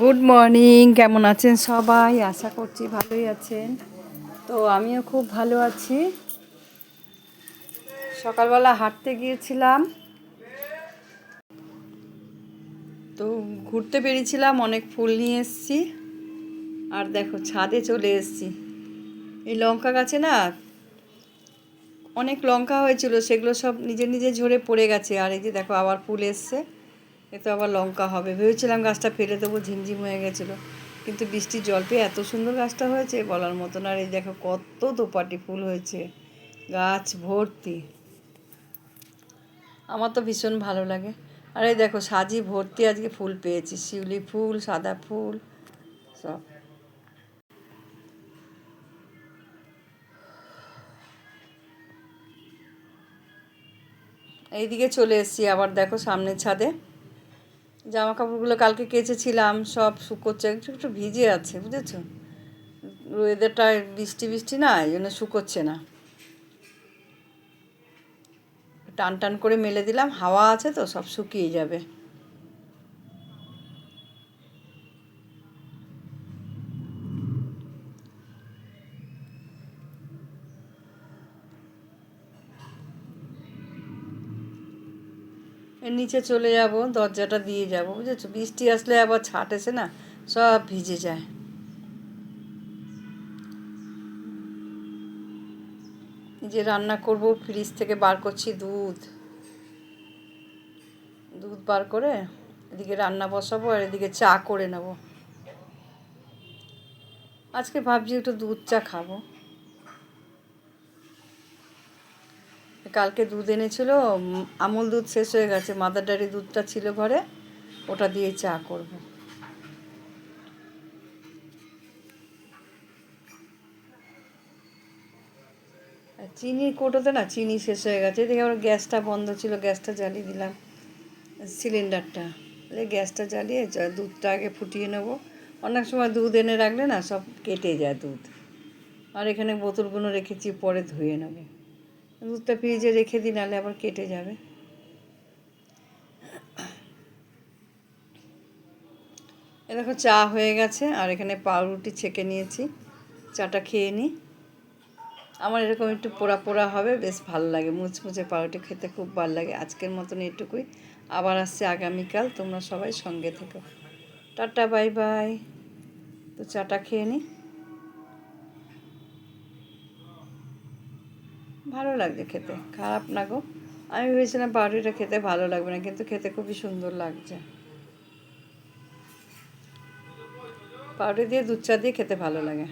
Good morning কেমন আছেন সবাই? আশা করছি ভালোই আছেন। তো আমিও খুব ভালো আছি। সকালবেলা হাঁটতে গিয়েছিলাম। তো ঘুরতে পেরেছিলাম, অনেক ফুল নিয়ে এসেছি। আর দেখো, ছাদে চলে এসেছি। এই লঙ্কা গাছে না, অনেক লঙ্কা হয়েছিল, সেগুলো সব নিজে নিজে ঝরে পড়ে গেছে। আর এই যে দেখো, আবার ফুল এসছে। এ তো আবার লঙ্কা হবে। ভেবেছিলাম গাছটা ফেলে দেবো, ঝিমঝিম হয়ে গেছিল। কিন্তু বৃষ্টির জল পেয়ে এত সুন্দর গাছটা হয়েছে, বলার মতন আর এই দেখো কত দোপাটি ফুল হয়েছে। গাছ ভর্তি। আমার তো ভীষণ ভালো লাগে। আর এই দেখো সাজি ভর্তি আজকে ফুল পেয়েছি, শিউলি ফুল, সাদা ফুল, সব। এইদিকে চলে এসেছি আবার দেখো সামনের ছাদে। জামা কাপড়গুলো কালকে কেচেছিলাম, সব শুকোচ্ছে, একটু একটু ভিজে আছে, বুঝেছ? ওয়েদারটা বৃষ্টি বৃষ্টি না, এই জন্য শুকোচ্ছে না। টান টান করে মেলে দিলাম, হাওয়া আছে তো, সব শুকিয়ে যাবে। নিচে চলে যাব, দরজাটা দিয়ে যাব, বুঝেছ? বৃষ্টি আসলে আবার ছাট এসে না সব ভিজে যায়। যে রান্না করব, ফ্রিজ থেকে বার করছি দুধ। দুধ বার করে এদিকে রান্না বসাবো আর এদিকে চা করে নেব। আজকে ভাবছি একটু দুধ চা খাব। কালকে দুধ এনেছিল আমুল দুধ শেষ হয়ে গেছে মাদার ডেয়ারি দুধটা ছিল ঘরে, ওটা দিয়ে চা করব। চিনির কোটোতে না, চিনি শেষ হয়ে গেছে, এদিকে আবার গ্যাসটা বন্ধ ছিল, গ্যাসটা জ্বালিয়ে দিলাম সিলিন্ডারটা গ্যাসটা জ্বালিয়ে দুধটা আগে ফুটিয়ে নেব। অনেক সময় দুধ এনে রাখলে না সব কেটে যায় দুধ। আর এখানে বোতলগুলো রেখেছি, পরে ধুয়ে নেব। দুধটা ফ্রিজে রেখে দিই, নাহলে আবার কেটে যাবে। এ দেখো, চা হয়ে গেছে, আর এখানে পাউরুটি ছেঁকে নিয়েছি। চাটা খেয়ে নিই। আমার এরকম একটু পোড়া পোড়া হবে, বেশ ভালো লাগে। মুচমুচে পাউরুটি খেতে খুব ভালো লাগে। আজকের মতন এটুকুই। আবার আসছে আগামীকাল, তোমরা সবাই সঙ্গে থেকো। Tata, bye bye. তো চাটা খেয়ে নিই। ভালো লাগছে খেতে। খারাপ না গো। আমি ভেবেছিলাম পাউরুটিটা খেতে ভালো লাগবে না, কিন্তু খেতে খুবই সুন্দর লাগছে। পাউরুটি দিয়ে দুধ চা দিয়ে খেতে ভালো লাগে।